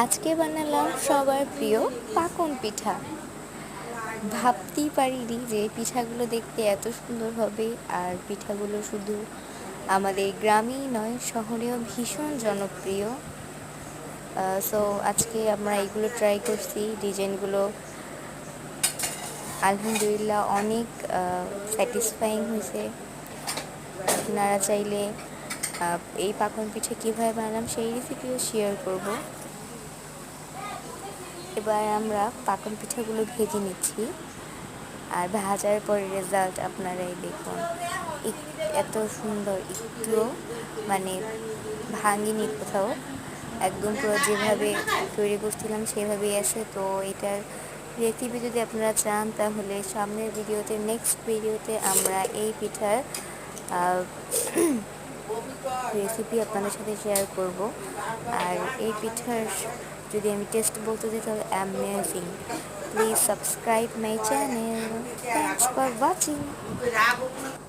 আজকে বানালাম সবার প্রিয় পাকন পিঠা। ভাবতেই পারিনি যে পিঠাগুলো দেখতে এত সুন্দর হবে আর পিঠাগুলো শুধু আমাদের গ্রামেই নয়, শহরেও ভীষণ জনপ্রিয়। সো আজকে আমরা এগুলো ট্রাই করছি। ডিজাইনগুলো আলহামদুলিল্লাহ অনেক স্যাটিসফাইং হয়েছে। আপনারা চাইলে এই পাকন পিঠা কীভাবে বানালাম সেই রেসিপিও শেয়ার করব। এবার আমরা পাকন পিঠাগুলো ভেজে নিচ্ছি। আর ভাজার পরে রেজাল্ট আপনারাই দেখুন। এত সুন্দর একটুও মানে ভাঙিনি কোথাও। একদম পুরো যেভাবে তৈরি করছিলাম সেভাবেই আসে। তো এটার রেসিপি যদি আপনারা চান, তাহলে সামনের ভিডিওতে নেক্সট ভিডিওতে আমরা এই পিঠার রেসিপি আপনাদের সাথে শেয়ার করব। আর এই পিঠার যদি আমি টেস্ট বলতে দিই তাহলে amazing please subscribe my channel thanks for watching